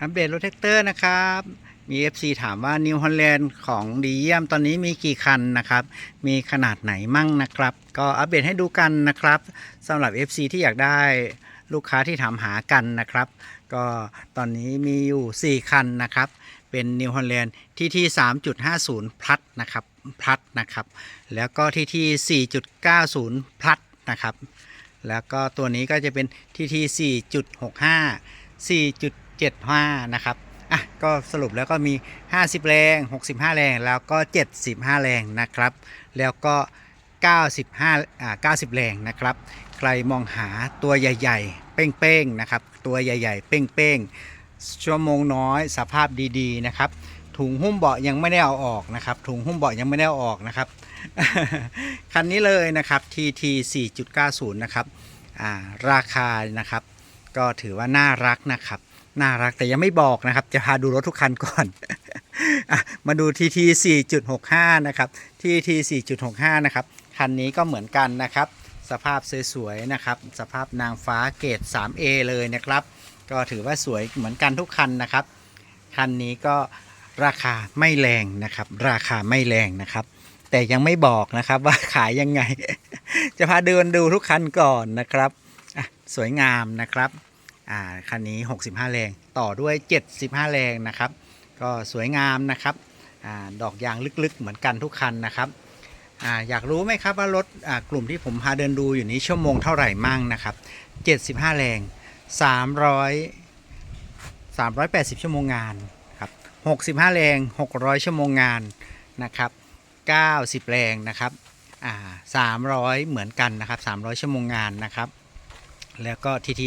อัปเดตรถแท็กเตอร์นะครับ มี FC ถามว่า New Holland ของดีเยี่ยมตอนนี้มีกี่คันนะครับ มีขนาดไหนมั่งนะครับ ก็อัปเดตให้ดูกันนะครับสำหรับ FC ที่อยากได้ลูกค้าที่ถามหากันนะครับ ก็ตอนนี้มีอยู่ 4 คันนะครับ เป็น New Holland ที่ที่ 3.50 พลัดนะครับพลัดนะครับ แล้วก็ที่ที่ 4.90 พลัดนะครับ แล้วก็ตัวนี้ก็จะเป็นที่ที่ 4.65 75 นะครับ อะ ก็สรุปแล้วก็มี 50 แรง 65 แรง แล้วก็ 75 แรงนะครับ แล้วก็ 95อ่า90 แรงนะครับ ใครมองหาตัวใหญ่ๆ เป้งๆ นะครับ ตัวใหญ่ๆ เป้งๆ ชั่วโมงน้อย สภาพดีๆ นะครับ ถุงหุ้มเบาะยังไม่ได้เอาออกนะครับ ถุงหุ้มเบาะยังไม่ได้เอาออกนะครับ คันนี้เลยนะครับ TT 4.90 นะครับ อ่า ราคานะครับ ก็ถือว่าน่ารักนะครับ น่ารักแต่ยังไม่บอกนะครับ จะพาดูรถทุกคันก่อนอมาดู TT 4.65 นะครับ TT 4.65 นะครับ คันนี้ก็เหมือนกันนะครับ สภาพสวยๆนะครับ สภาพนางฟ้าเกรด 3A เลยนะครับ ก็ถือว่าสวยเหมือนกันทุกคันนะครับ คันนี้ก็ราคาไม่แรงนะครับ ราคาไม่แรงนะครับ แต่ยังไม่บอกนะครับว่าขายยังไง จะพาเดินดูทุกคันก่อนนะครับสวยงามนะครับ อ่าคันนี้ 65 แรงต่อด้วย 75 แรงนะครับ ก็สวยงามนะครับอาดอกยางลึกๆเหมือนกันทุกคันนะครับอาอยากรู้ไหมครับว่ารถอ่ากลุ่มที่ผมพาเดินดูอยู่นี้ชั่วโมงเท่าไหร่มั่งนะครับ 75 แรง 300 380 ชั่วโมงงานครับ65 แรง 600 ชั่วโมงงานนะครับ90 แรงนะครับอ่า300 เหมือนกันนะครับ 300 ชั่วโมงงานนะครับ แล้วก็ทีที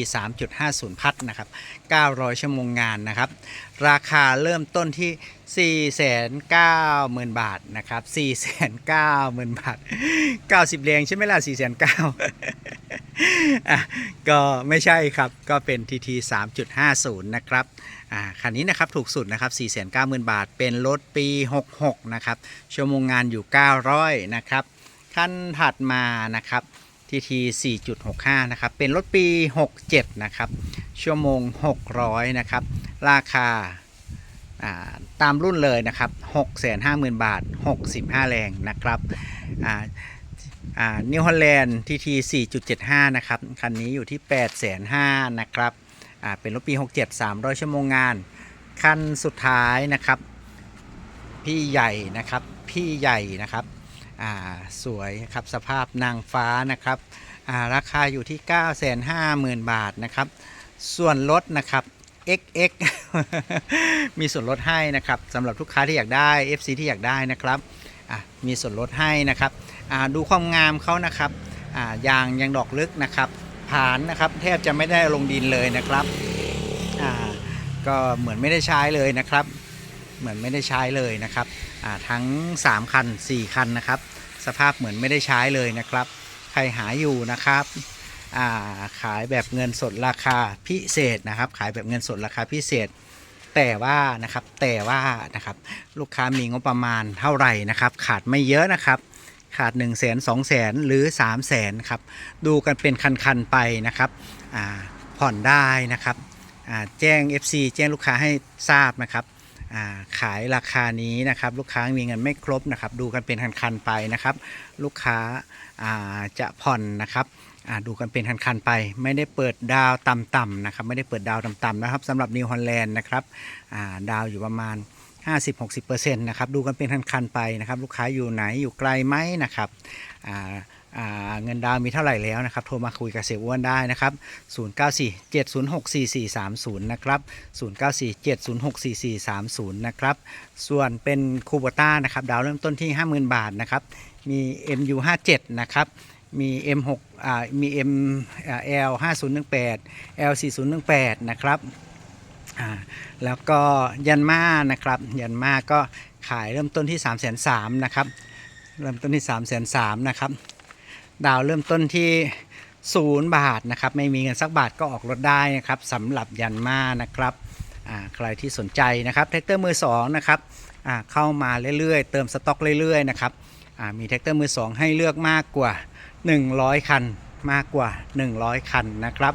3.50 พัดนะครับ 900 ชั่วโมงงานนะครับ ราคาเริ่มต้นที่ 490,000 บาทนะครับ 490,000 บาท 90แรงใช่ไหมล่ะ490ก็ไม่ใช่ครับ ก็เป็น TT 3.50 นะครับอ่าคันนี้นะครับถูกสุดนะครับ 490,000 บาท เป็นรถปี 66 นะครับ ชั่วโมงงานอยู่ 900 นะครับ ขั้นถัดมานะครับ TT 4.65 นะครับ เป็นรถปี 67 นะครับ ชั่วโมง 600 นะครับ ราคาาตามรุ่นเลยนะครับ 650,000 บาท 65 แรงนะครับนิวฮอลแลนด์ TT 4.75 นะครับ คันนี้อยู่ที่ 850,000 นะครับเป็นรถปี 67 300 ชั่วโมงงาน คันสุดท้ายนะครับ พี่ใหญ่นะครับ พี่ใหญ่นะครับ สวยครับสภาพนางฟ้านะครับาราคาอยู่ที่ 950,000 บาทนะครับ ส่วนลดนะครับ XX มีส่วนลดให้นะครับสำหรับลูกค้าที่อยากได้ FC ที่อยากได้นะครับมีส่วนลดให้นะครับดูความงามเขานะครับยางยังดอกลึกนะครับผานนะครับแทบจะไม่ได้ลงดินเลยนะครับก็เหมือนไม่ได้ใช้เลยนะครับ เหมือนไม่ได้ใช้เลยนะครับทั้ง 3 คัน 4 คันนะครับ สภาพเหมือนไม่ได้ใช้เลยนะครับ ใครหาอยู่นะครับาขายแบบเงินสดราคาพิเศษนะครับ ขายแบบเงินสดราคาพิเศษ แต่ว่านะครับแต่ว่านะครับลูกค้ามีงบประมาณเท่าไหร่นะครับ ขาดไม่เยอะนะครับ ขาด 1 0 0 0 0 0 2 0 0 0 0 หรือ 3 0 0 0 0 0ครับดูกันเป็นคันๆไปนะครับผ่อนได้นะครับแจ้ง FC แจ้งลูกค้าให้ทราบนะครับ ขายราคานี้นะครับ ลูกค้ามีเงินไม่ครบนะครับ ดูกันเป็นคันๆไปนะครับ ลูกค้าาจะผ่อนนะครับดูกันเป็นคันๆไป ไม่ได้เปิดดาวต่ำๆนะครับ ไม่ได้เปิดดาวต่ำๆนะครับสำหรับนิวฮอลแลนด์นะครับาดาวอยู่ประมาณ 50-60%นะครับ ดูกันเป็นคันๆไปนะครับ ลูกค้าอยู่ไหนอยู่ไกลไหมนะครับ เงินดาวมีเท่าไหร่แล้วนะครับ โทรมาคุยกับเสียอ้วนได้นะครับ 0947064430 นะครับ 0947064430 นะครับ ส่วนเป็นคูโบต้านะครับ ดาวเริ่มต้นที่ 50,000 บาทนะครับ มี MU57 นะครับ มี M6 อ่า มี M อ่า L 5018 L 4018 นะครับแล้วก็ยันมานะครับ ยันมาก็ขายเริ่มต้นที่ 3 3 0 0 0นะครับ เริ่มต้นที่ 3 3 0 0 0นะครับ ดาวเริ่มต้นที่ศูนย์บาทนะครับไม่มีเงินสักบาทก็ออกรถได้นะครับสำหรับยันมานะครับใครที่สนใจนะครับแท็กเตอร์มือสองนะครับเข้ามาเรื่อยๆ เติมสต็อกเรื่อยๆนะครับมีแท็กเตอร์มือสองให้เลือกมากกว่า 100 คันมากกว่า 100 คันนะครับ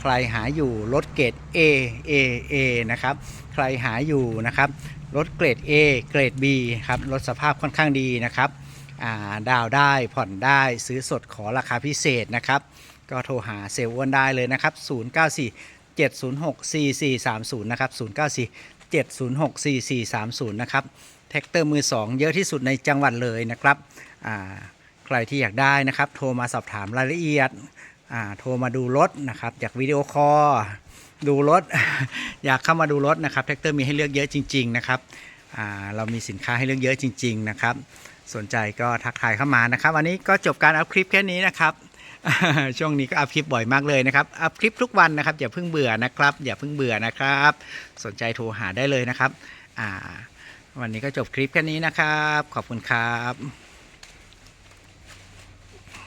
ใครหาอยู่รถเกรด A A A นะครับใครหาอยู่นะครับรถเกรด A เกรด B ครับรถสภาพค่อนข้างดีนะครับ ดาวได้ผ่อนได้ซื้อสดขอราคาพิเศษนะครับ ก็โทรหาเซลล์อ้วนได้เลยนะครับ 094 706 4430 นะครับ 094 706 4430 นะครับแท็กเตอร์มือ 2 เยอะที่สุดในจังหวัดเลยนะครับใครที่อยากได้นะครับ โทรมาสอบถามรายละเอียดโทรมาดูรถนะครับ อยากวิดีโอคอลดูรถ อยากเข้ามาดูรถนะครับแท็กเตอร์มีให้เลือกเยอะจริง ๆ นะครับเรามีสินค้าให้เลือกเยอะจริง ๆ นะครับ สนใจก็ทักทายเข้ามานะครับ วันนี้ก็จบการอัพคลิปแค่นี้นะครับ ช่วงนี้ก็อัพคลิปบ่อยมากเลยนะครับ อัพคลิปทุกวันนะครับ อย่าเพิ่งเบื่อนะครับ อย่าเพิ่งเบื่อนะครับ สนใจโทรหาได้เลยนะครับ อ่า วันนี้ก็จบคลิปแค่นี้นะครับ ขอบคุณครับ